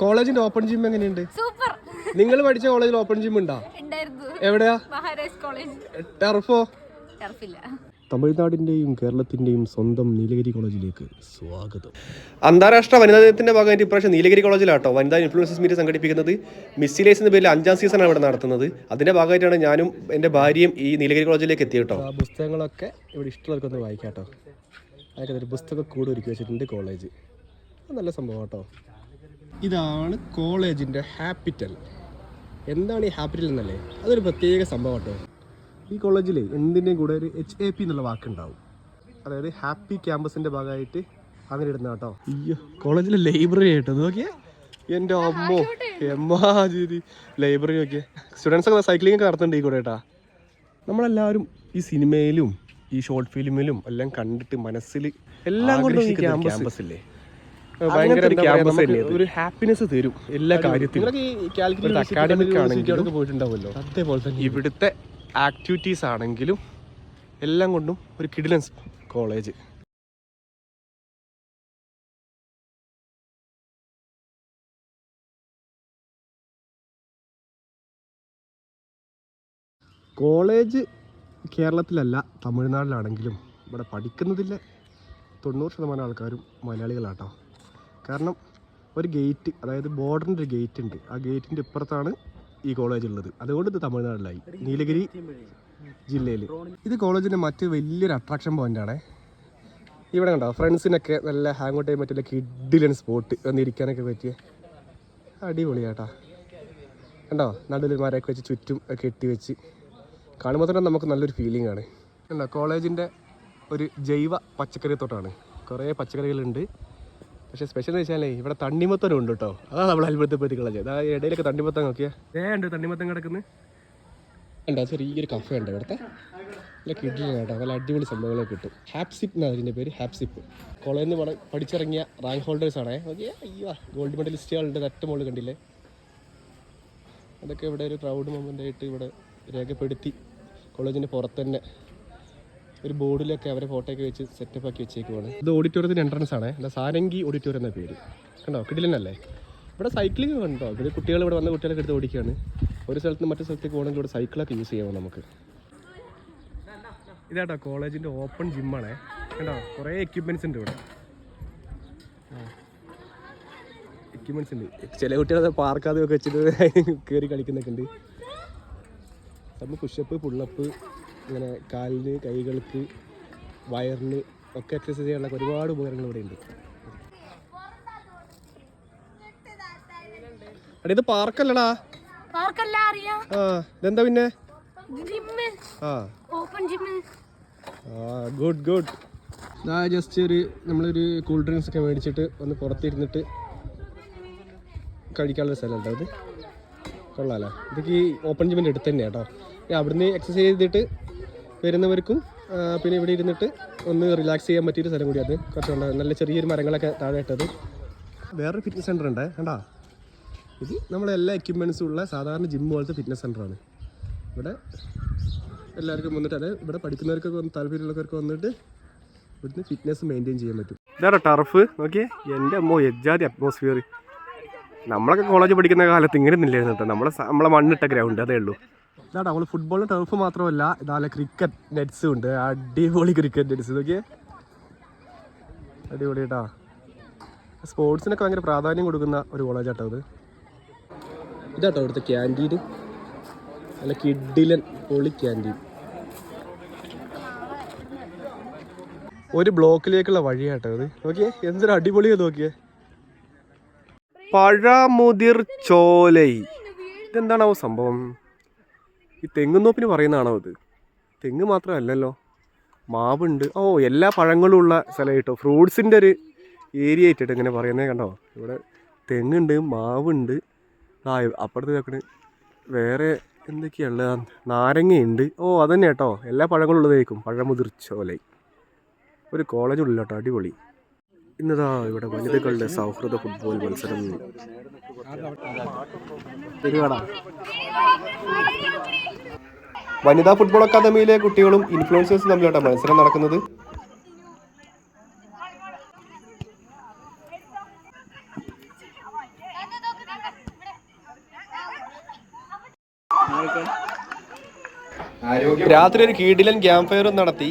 കോളേജിന്റെ open gym എങ്ങനെയുണ്ട്? Super. നിങ്ങൾ പഠിച്ച കോളേജിൽ ഓപ്പൺ ജിം ഉണ്ടോ? ഉണ്ടായിരുന്നു. എവിടെയാ? ടർഫോ? ടർഫില്ല. തമിഴ്നാടിന്റെയും കേരളത്തിന്റെയും സ്വന്തം നീലഗിരി കോളേജിലേക്ക് സ്വാഗതം. അന്താരാഷ്ട്ര വനിതാ ദിനത്തിന്റെ ഭാഗമായിട്ട് ഇപ്രാവശ്യം നീലഗിരി കോളേജിലാട്ടോ വനിതാ ഇൻഫ്ലുവൻസസ് മീറ്റ് സംഘടിപ്പിക്കുന്നത് മിസ്സിലേസ് എന്ന പേരിൽ അഞ്ചാം സീസണാണ് ഇവിടെ നടത്തുന്നത്. അതിന്റെ ഭാഗമായിട്ടാണ് ഞാനും എന്റെ ഭാര്യയും ഈ നീലഗിരി കോളേജിലേക്ക് എത്തിയിട്ടോ. ആ പുസ്തകങ്ങളൊക്കെ ഇവിടെ ഇഷ്ടമുള്ളവർക്ക് ഒന്ന് വായിക്കാട്ടോ. അതൊക്കെ ഒരു കൂടെ കൂട് ഒരുക്കി വെച്ചിട്ടുണ്ട് കോളേജ്. നല്ല സംഭവം കേട്ടോ ഇതാണ് കോളേജിന്റെ ഹാപ്പിറ്റൽ. എന്താണ് ഈ ഹാപ്പിറ്റൽ എന്നല്ലേ? അതൊരു പ്രത്യേക സംഭവം കേട്ടോ. ഈ കോളേജിൽ എന്തിന്റെയും കൂടെ ഒരു എച്ച് എ പി എന്നുള്ള വാക്കുണ്ടാവും. അതായത് ഹാപ്പി ക്യാമ്പസിന്റെ ഭാഗമായിട്ട് അങ്ങനെ ഇടുന്ന കേട്ടോ. അയ്യോ കോളേജിലെ ലൈബ്രറി ആയിട്ടോ? നോക്കിയേ. എന്റെ അമ്മോ എമ്മാതിരി ലൈബ്രറി നോക്കിയേ. സ്റ്റുഡൻസ് ഒക്കെ സൈക്ലിംഗ് ഒക്കെ നടത്തുന്നുണ്ട് ഈ കൂടെ കേട്ടാ. നമ്മളെല്ലാവരും ഈ സിനിമയിലും ഈ ഷോർട്ട് ഫിലിമിലും എല്ലാം കണ്ടിട്ട് മനസ്സിൽ എല്ലാം കൊണ്ടും ക്യാമ്പസ് ഇല്ലേ? ഭയങ്കര ഒരു ക്യാമ്പസ് ഒരു ഹാപ്പിനെസ് തരും എല്ലാ കാര്യത്തിലും. അക്കാഡമിക് ആണെങ്കിലും പോയിട്ടുണ്ടാവുമല്ലോ? അതേപോലെ തന്നെ. ഇവിടുത്തെ ആക്ടിവിറ്റീസ് ആണെങ്കിലും എല്ലാം കൊണ്ടും ഒരു കിഡിലൻസ് കോളേജ് കോളേജ് കേരളത്തിലല്ല തമിഴ്നാട്ടിലാണെങ്കിലും ഇവിടെ പഠിക്കുന്നതിൽ തൊണ്ണൂറ് ശതമാനം ആൾക്കാരും മലയാളികളാട്ടോ. കാരണം ഒരു ഗേറ്റ് അതായത് ബോർഡറിന്റെ ഒരു ഗേറ്റ് ഉണ്ട്. ആ ഗേറ്റിന്റെ ഇപ്പുറത്താണ് ഈ കോളേജ് ഉള്ളത്. അതുകൊണ്ട് ഇത് തമിഴ്നാട്ടിലായി. നീലഗിരി ജില്ലയിൽ. ഇത് കോളേജിന്റെ മറ്റ് വലിയൊരു അട്രാക്ഷൻ പോയിന്റാണ് ഇവിടെ കണ്ടോ ഫ്രണ്ട്സിനൊക്കെ നല്ല ഹാങ് ഔട്ട് ചെയ്യാൻ പറ്റില്ല കിഡിലൻ സ്പോട്ട് വന്നിരിക്കാനൊക്കെ പറ്റിയ അടിപൊളിയാട്ടാ. കണ്ടോ നടുവിൽ വെച്ച് ചുറ്റും കെട്ടി വെച്ച്. കാണുമ്പോൾ തന്നെ നമുക്ക് നല്ലൊരു ഫീലിംഗ് ആണ്. കണ്ടോ കോളേജിന്റെ ഒരു ജൈവ പച്ചക്കറി തൊട്ടാണ്. കുറേ പച്ചക്കറികളുണ്ട്. പക്ഷേ സ്പെഷ്യൽ എന്ന് വെച്ചാലേ ഇവിടെ തണ്ണിമത്തനും ഉണ്ട് കേട്ടോ. അതാണ് നമ്മൾ അത്ഭുതപ്പെടുത്തി കളഞ്ഞത് അതാ ഇടയിലൊക്കെ തണ്ണിമത്തം നോക്കിയാ. ഏ ഉണ്ട് തണ്ണിമത്തം കിടക്കുന്നത് ഉണ്ടോ ചെറിയൊരു കഫേ ഉണ്ട് ഇവിടുത്തെ. നല്ല കിട്ടില്ല കേട്ടോ നല്ല അടിപൊളി സംഭവങ്ങളൊക്കെ കിട്ടും. ഹാപ്സിപ്പ് എന്നാണ് അതിന്റെ പേര്? ഹാപ്സിപ്പ്. കോളേജിൽ നിന്ന് പഠി- പഠിച്ചിറങ്ങിയ റാങ്ക് ഹോൾഡേഴ്സ് ആണേ. ഓക്കെ അയ്യോ ഗോൾഡ് മെഡലിസ്റ്റുകളുണ്ട് തട്ട് മുകളിൽ കണ്ടില്ലേ? അതൊക്കെ ഇവിടെ ഒരു പ്രൗഡ് മൊമെന്റ് ആയിട്ട് ഇവിടെ രേഖപ്പെടുത്തി കോളേജിന്റെ പുറത്ത് തന്നെ ഒരു ബോർഡിലൊക്കെ അവരെ ഫോട്ടോയൊക്കെ വെച്ച് സെറ്റപ്പ് ആക്കി വെച്ചേക്കുവാണ്. ഇത് ഓഡിറ്റോറിയത്തിന്റെ എൻട്രൻസ് ആണ്. അല്ല സാരംഗി ഓഡിറ്റോറിയം എന്ന പേര്. കണ്ടോ? കിടിലനല്ലേ? ഇവിടെ സൈക്ലിംഗ് കണ്ടോ? ഇവിടെ കുട്ടികൾ ഇവിടെ വന്ന കുട്ടികളൊക്കെ എടുത്ത് ഓടിക്കുകയാണ് ഒരു സ്ഥലത്ത് നിന്ന് മറ്റു സ്ഥലത്തേക്ക് പോകണമെങ്കിൽ ഇവിടെ സൈക്കിളൊക്കെ യൂസ് ചെയ്യാമോ നമുക്ക്. ഇതാട്ടോ കോളേജിന്റെ ഓപ്പൺ ജിമ്മാണേ കണ്ടോ? കുറേ എക്യുപ്മെന്റ്സ് ഉണ്ട് ഇവിടെ. എക്യുപ്മെന്റ്സ് ഉണ്ട്. ചില കുട്ടികളെ പാർക്കാതെ ഒക്കെ വെച്ചിട്ട് കയറി കളിക്കുന്നൊക്കെ ഉണ്ട്. നമ്മൾ പുഷപ്പ് പുള്ളപ്പ് ഇങ്ങനെ കാലിന് കൈകൾക്ക് വയറിന് ഒക്കെ എക്സസൈസ് ചെയ്യാനുള്ള ഒരുപാട് ഉപകരണങ്ങൾ ഇവിടെ ഉണ്ട് എടാ ഇത് പാർക്കല്ലടാ. പാർക്കല്ല അറിയാം. ആ ഇതെന്താ പിന്നെ? ജിമ്മ്. ആ. Open gym. ആ ഗുഡ് ഗുഡ് ഇതാ ജസ്റ്റ് ഒരു നമ്മളൊരു കൂൾ ഡ്രിങ്ക്സ് ഒക്കെ മേടിച്ചിട്ട് ഒന്ന് പുറത്തിരുന്നിട്ട് കഴിക്കാനുള്ള സ്ഥലം ഉണ്ടോ ഇത് കൊള്ളാലോ. ഇതൊക്കെ ഈ ഓപ്പൺ ജിമ്മിന്റെ അടുത്ത് തന്നെയാണ് കേട്ടോ അവിടുന്ന് എക്സസൈസ് ചെയ്തിട്ട് വരുന്നവർക്കും പിന്നെ ഇവിടെ ഇരുന്നിട്ട് ഒന്ന് റിലാക്സ് ചെയ്യാൻ പറ്റിയൊരു സ്ഥലം കൂടിയത് കുറച്ചുണ്ട് നല്ല ചെറിയൊരു മരങ്ങളൊക്കെ താഴെ ഇട്ടത്. വേറൊരു ഫിറ്റ്നസ് സെന്റർ ഉണ്ട് കണ്ടാ? ഇത് നമ്മളെ എല്ലാ എക്യുപ്മെൻസും ഉള്ള സാധാരണ ജിം പോലത്തെ ഫിറ്റ്നസ് സെന്ററാണ് ഇവിടെ എല്ലാവർക്കും വന്നിട്ട് അതായത് ഇവിടെ പഠിക്കുന്നവർക്കൊക്കെ വന്ന് താല്പര്യമുള്ളവർക്ക് വന്നിട്ട് ഇവിടുന്ന് ഫിറ്റ്നസ് മെയിന്റെയിൻ ചെയ്യാൻ പറ്റും. ഇതാണോ ടർഫ് നോക്കിയേ? എന്റെ അമ്മോ എജ്ജാതി അറ്റ്മോസ്ഫിയർ നമ്മളൊക്കെ കോളേജ് പഠിക്കുന്ന കാലത്ത് ഇങ്ങനെ ഇല്ലായിരുന്നു കേട്ടോ. നമ്മളെ നമ്മളെ മണ്ണിട്ട ഗ്രൗണ്ട് അതേ ഉള്ളൂ. ഇതാ നമ്മൾ ഫുട്ബോളിന് ടർഫ് മാത്രമല്ല ഇതാലെ ക്രിക്കറ്റ് നെറ്റ്സും ഉണ്ട്. അടിപൊളി ക്രിക്കറ്റ് നെറ്റ്സ് നോക്കിയേ അടിപൊളി കേട്ടാ സ്പോർട്സിനൊക്കെ ഭയങ്കര പ്രാധാന്യം കൊടുക്കുന്ന ഒരു കോളേജാട്ടോ അത് ഇതാട്ടോ ഇവിടുത്തെ ക്യാന്റീൻ നല്ല കിഡിലൻ പൊളി ക്യാന്റീൻ ഒരു ബ്ലോക്കിലേക്കുള്ള വഴിയാട്ടോ അത് നോക്കിയേ എന്തൊരു അടിപൊളിയാ നോക്കിയേ. പഴമുതിർ ചോലൈ. ഇതെന്താണാവോ സംഭവം? ഈ തെങ്ങുന്നോപ്പിന് പറയുന്നതാണോ ഇത്? തെങ്ങ് മാത്രമല്ലല്ലോ. മാവുണ്ട്. ഓ എല്ലാ പഴങ്ങളും ഉള്ള സ്ഥലം കേട്ടോ. ഫ്രൂട്ട്സിന്റെ ഒരു ഏരിയ ആയിട്ടിട്ട് ഇങ്ങനെ പറയുന്നത്. കണ്ടോ? ഇവിടെ തെങ്ങുണ്ട് മാവുണ്ട്. ആ അപ്പുറത്ത് കേൾക്കണ് വേറെ എന്തൊക്കെയുള്ളത് നാരങ്ങയുണ്ട്. ഓ അതന്നെ കേട്ടോ. എല്ലാ പഴങ്ങളും ഉള്ളതായിരിക്കും. പഴമുതിർച്ചോലെ ഒരു കോളേജ് ഉള്ളിൽ കേട്ടോ. അടിപൊളി. ഇന്നതാ ഇവിടെ വനിതകളുടെ സൗഹൃദ ഫുട്ബോൾ മത്സരം. വനിതാ ഫുട്ബോൾ അക്കാദമിയിലെ കുട്ടികളും ഇൻഫ്ലുവൻസേഴ്സും തമ്മിലോട്ടാണ് മത്സരം നടക്കുന്നത്. രാത്രി ഒരു കീടിലൻ ക്യാമ്പ് ഫയറും നടത്തി.